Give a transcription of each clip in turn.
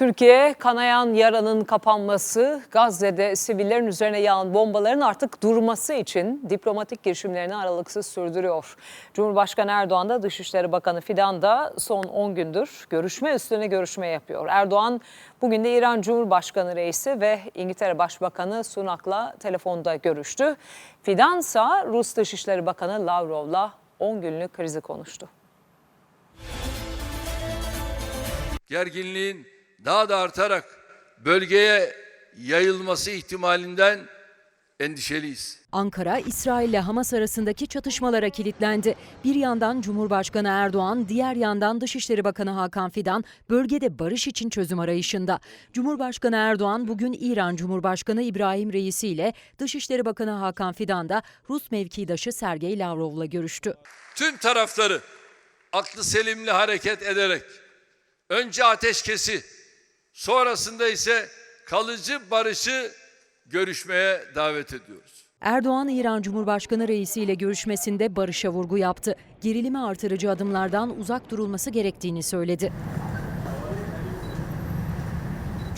Türkiye kanayan yaranın kapanması, Gazze'de sivillerin üzerine yağan bombaların artık durması için diplomatik girişimlerini aralıksız sürdürüyor. Cumhurbaşkanı Erdoğan da Dışişleri Bakanı Fidan da son 10 gündür görüşme üstüne görüşme yapıyor. Erdoğan bugün de İran Cumhurbaşkanı Reisi ve İngiltere Başbakanı Sunak'la telefonda görüştü. Fidan ise Rus Dışişleri Bakanı Lavrov'la 10 günlük krizi konuştu. gerginliğin daha da artarak bölgeye yayılması ihtimalinden endişeliyiz. Ankara, İsrail ile Hamas arasındaki çatışmalara kilitlendi. Bir yandan Cumhurbaşkanı Erdoğan, diğer yandan Dışişleri Bakanı Hakan Fidan bölgede barış için çözüm arayışında. Cumhurbaşkanı Erdoğan bugün İran Cumhurbaşkanı İbrahim Reisi ile Dışişleri Bakanı Hakan Fidan da Rus mevkidaşı Sergey Lavrov'la görüştü. Tüm tarafları aklı selimli hareket ederek önce ateşkesi sonrasında ise kalıcı barışı görüşmeye davet ediyoruz. Erdoğan, İran Cumhurbaşkanı Reisi ile görüşmesinde barışa vurgu yaptı. Gerilimi artırıcı adımlardan uzak durulması gerektiğini söyledi.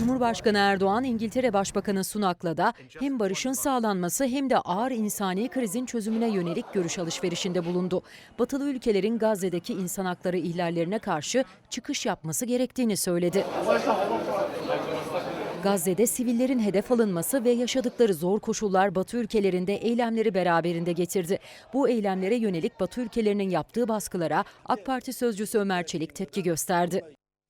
Cumhurbaşkanı Erdoğan, İngiltere Başbakanı Sunak'la da hem barışın sağlanması hem de ağır insani krizin çözümüne yönelik görüş alışverişinde bulundu. Batılı ülkelerin Gazze'deki insan hakları ihlallerine karşı çıkış yapması gerektiğini söyledi. Gazze'de sivillerin hedef alınması ve yaşadıkları zor koşullar Batı ülkelerinde eylemleri beraberinde getirdi. Bu eylemlere yönelik Batı ülkelerinin yaptığı baskılara AK Parti sözcüsü Ömer Çelik tepki gösterdi.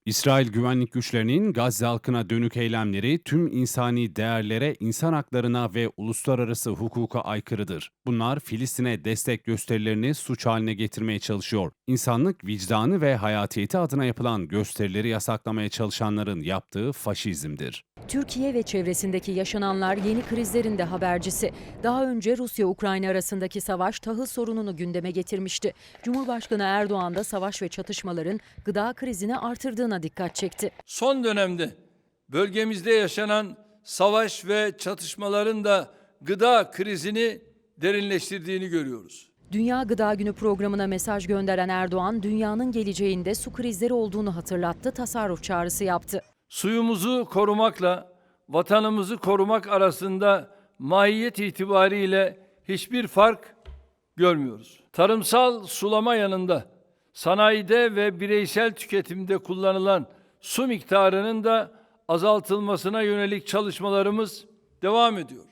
İsrail güvenlik güçlerinin Gazze halkına dönük eylemleri tüm insani değerlere, insan haklarına ve uluslararası hukuka aykırıdır. Bunlar Filistin'e destek gösterilerini suç haline getirmeye çalışıyor. İnsanlık vicdanı ve hayatiyeti adına yapılan gösterileri yasaklamaya çalışanların yaptığı faşizmdir. Türkiye ve çevresindeki yaşananlar yeni krizlerin de habercisi. Daha önce Rusya-Ukrayna arasındaki savaş tahıl sorununu gündeme getirmişti. Cumhurbaşkanı Erdoğan da savaş ve çatışmaların gıda krizini artırdığına dikkat çekti. Son dönemde bölgemizde yaşanan savaş ve çatışmaların da gıda krizini derinleştirdiğini görüyoruz. Dünya Gıda Günü programına mesaj gönderen Erdoğan, dünyanın geleceğinde su krizleri olduğunu hatırlattı, tasarruf çağrısı yaptı. Suyumuzu korumakla vatanımızı korumak arasında mahiyet itibariyle hiçbir fark görmüyoruz. Tarımsal sulama yanında sanayide ve bireysel tüketimde kullanılan su miktarının da azaltılmasına yönelik çalışmalarımız devam ediyor.